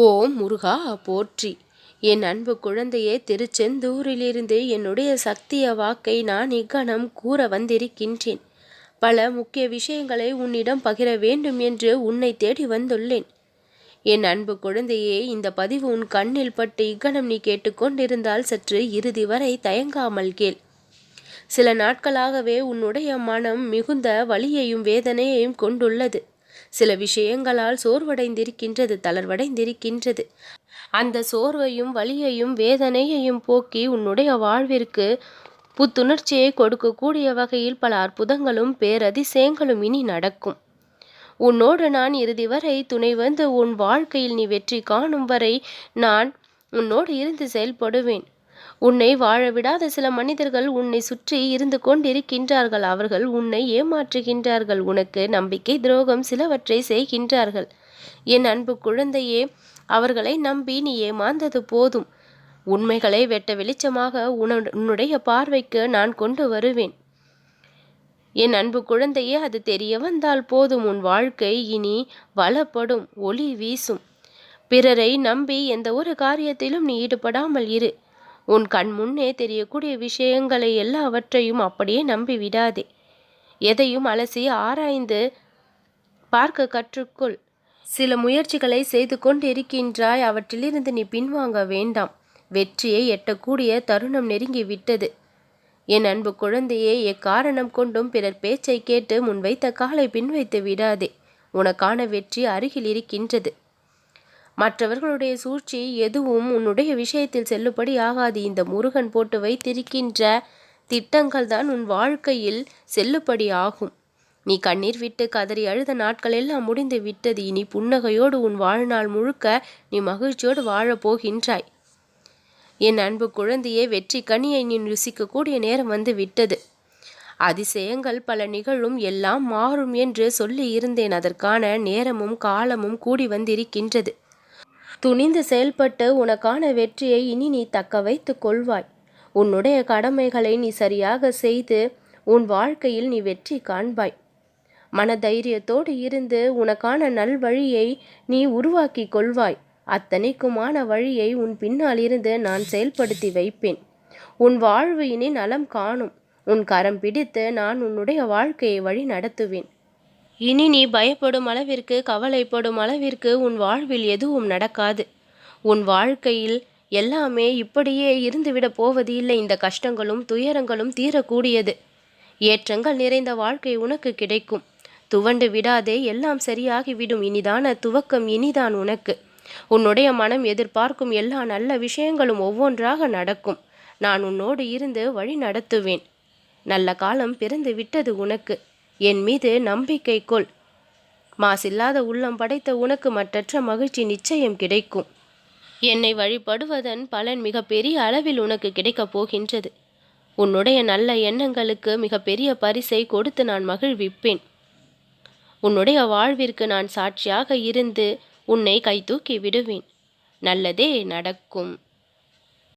ஓம் முருகா போற்றி. என் அன்பு குழந்தையே திருச்செந்தூரிலிருந்து என்னுடைய சக்திய வாக்கை நான் இக்கணம் கூற வந்திருக்கின்றேன். பல முக்கிய விஷயங்களை உன்னிடம் பகிர வேண்டும் என்று உன்னை தேடி வந்துள்ளேன். என் அன்பு குழந்தையே இந்த பதிவு உன் கண்ணில் பட்டு இக்கணம் நீ கேட்டுக்கொண்டிருந்தால் சற்று இறுதி வரை தயங்காமல் கேள். சில நாட்களாகவே உன்னுடைய மனம் மிகுந்த வலியையும் வேதனையையும் கொண்டுள்ளது. சில விஷயங்களால் சோர்வடைந்திருக்கின்றது தளர்வடைந்திருக்கின்றது. அந்த சோர்வையும் வலியையும் வேதனையையும் போக்கி உன்னுடைய வாழ்விற்கு புத்துணர்ச்சியை கொடுக்கக்கூடிய வகையில் பல அற்புதங்களும் பேரதிசயங்களும் இனி நடக்கும். உன்னோடு நான் இறுதி வரை துணை வந்து உன் வாழ்க்கையில் நீ வெற்றி காணும் வரை நான் உன்னோடு இருந்து செயல்படுவேன். உன்னை வாழ விடாத சில மனிதர்கள் உன்னை சுற்றி இருந்து கொண்டிருக்கின்றார்கள். அவர்கள் உன்னை ஏமாற்றுகின்றார்கள். உனக்கு நம்பிக்கை துரோகம் சிலவற்றை செய்கின்றார்கள். என் அன்பு குழந்தையே அவர்களை நம்பி நீ ஏமாந்தது போதும். உண்மைகளை வெட்ட வெளிச்சமாக உன்னுடைய பார்வைக்கு நான் கொண்டு வருவேன். என் அன்பு குழந்தையே அது தெரிய வந்தால் போதும். உன் வாழ்க்கை இனி வளப்படும் ஒளி வீசும். பிறரை நம்பி எந்த ஒரு காரியத்திலும் நீ ஈடுபடாமல் இரு. உன் கண் முன்னே தெரியக்கூடிய விஷயங்களை எல்லாவற்றையும் அப்படியே நம்பி விடாதே எதையும் அலசி ஆராய்ந்து பார்க்க கற்றுக்கொள். சில முயற்சிகளை செய்து கொண்டிருக்கின்றாய் அவற்றிலிருந்து நீ பின்வாங்க வேண்டாம். வெற்றியை எட்டக்கூடிய தருணம் நெருங்கி விட்டது. என் அன்பு குழந்தையே எக்காரணம் கொண்டும் பிறர் பேச்சை கேட்டு முன்வைத்த காலை பின்வைத்து விடாதே. உனக்கான வெற்றி அருகில் இருக்கின்றது. மற்றவர்களுடைய சூழ்ச்சி எதுவும் உன்னுடைய விஷயத்தில் செல்லுபடி ஆகாது இந்த முருகன் போட்டு வைத்திருக்கின்ற திட்டங்கள் தான் உன் வாழ்க்கையில் செல்லுபடி ஆகும் நீ கண்ணீர் விட்டு கதறி அழுத நாட்கள் எல்லாம் முடிந்து விட்டது. இனி புன்னகையோடு உன் வாழ்நாள் முழுக்க நீ மகிழ்ச்சியோடு வாழப் போகின்றாய். என் அன்பு குழந்தையே வெற்றி கனியை நீ ருசிக்கக்கூடிய நேரம் வந்து விட்டது. அதிசயங்கள் பல நிகழும் எல்லாம் மாறும் என்று சொல்லி இருந்தேன். அதற்கான நேரமும் காலமும் கூடி வந்திருக்கின்றது. துணிந்து செயல்பட்டு உனக்கான வெற்றியை இனி நீ தக்க வைத்து கொள்வாய். உன்னுடைய கடமைகளை நீ சரியாக செய்து உன் வாழ்க்கையில் நீ வெற்றி காண்பாய். மன தைரியத்தோடு இருந்து உனக்கான நல்வழியை நீ உருவாக்கி கொள்வாய். அத்தனைக்குமான வழியை உன் பின்னால் இருந்து நான் செயல்படுத்தி வைப்பேன். உன் வாழ்வு இனி நலம் காணும். உன் கரம் பிடித்து நான் உன்னுடைய வாழ்க்கையை வழி நடத்துவேன் இனி நீ பயப்படும் அளவிற்கு கவலைப்படும் அளவிற்கு உன் வாழ்வில் எதுவும் நடக்காது. உன் வாழ்க்கையில் எல்லாமே இப்படியே இருந்துவிடப் போவது இல்லை இந்த கஷ்டங்களும் துயரங்களும் தீரக்கூடியது. ஏற்றங்கள் நிறைந்த வாழ்க்கை உனக்கு கிடைக்கும். துவண்டு விடாதே எல்லாம் சரியாகிவிடும். இனிதான துவக்கம் இனிதான் உனக்கு. உன்னுடைய மனம் எதிர்பார்க்கும் எல்லா நல்ல விஷயங்களும் ஒவ்வொன்றாக நடக்கும். நான் உன்னோடு இருந்து வழி நடத்துவேன். நல்ல காலம் பிறந்து விட்டது உனக்கு. என் மீது நம்பிக்கை கொள். மாசில்லாத உள்ளம் படைத்த உனக்கு மற்றற்ற மகிழ்ச்சி நிச்சயம் கிடைக்கும். என்னை வழிபடுவதன் பலன் மிக பெரிய அளவில் உனக்கு கிடைக்கப் போகின்றது. உன்னுடைய நல்ல எண்ணங்களுக்கு மிக பெரிய பரிசை கொடுத்து நான் மகிழ்விப்பேன். உன்னுடைய வாழ்விற்கு நான் சாட்சியாக இருந்து உன்னை கைதூக்கி விடுவேன். நல்லதே நடக்கும்.